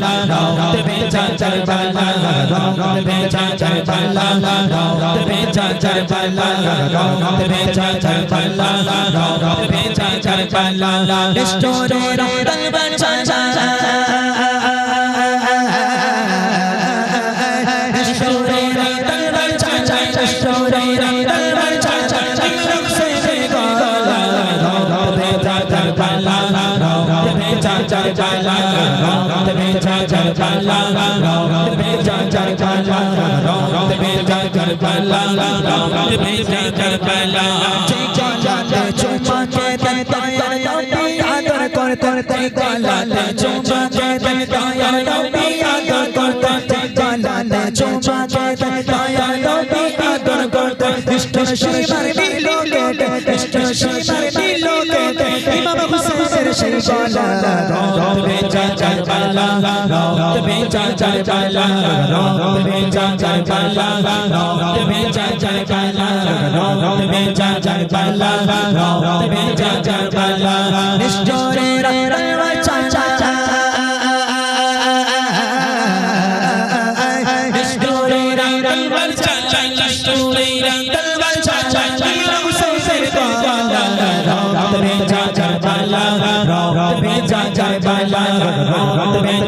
Bye. cha cha la la rom rom te pe cha cha cha la la rom rom te pe cha cha cha la la rom rom te pe cha cha cha la la rom rom te pe cha cha cha la la restore ram dal ban cha cha cha শিবার বিলোকে Krishna শিবার বিলোকে ইমাম সেই গলা রক্ত বেচা চার পালা রক্ত বেচা চার পালা রক্ত বেচা চার পালা রক্ত বেচা চার পালা রক্ত বেচা চার পালা রক্ত বেচা চার পালা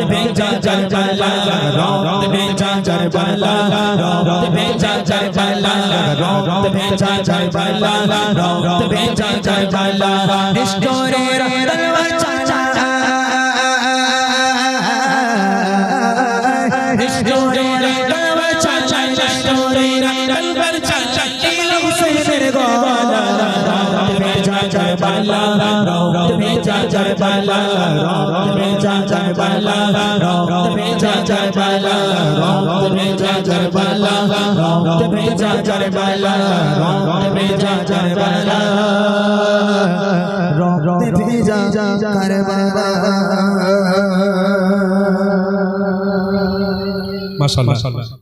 রক্ত বেচা চার পালা রক্ত বেচা চার পালা রক্ত বেচা চার পালা রক্ত বেচা চার পালা রক্ত বেচা চার পালা নিষ্ঠুরের তলবার চাচা নিষ্ঠুরের তলবার চাচা নিষ্ঠুরের তলবার চাচা রক্ত রক্ত রক্ত রক্ত রক্ত রক্ত রক্ত ভেজা মাশাআল্লাহ।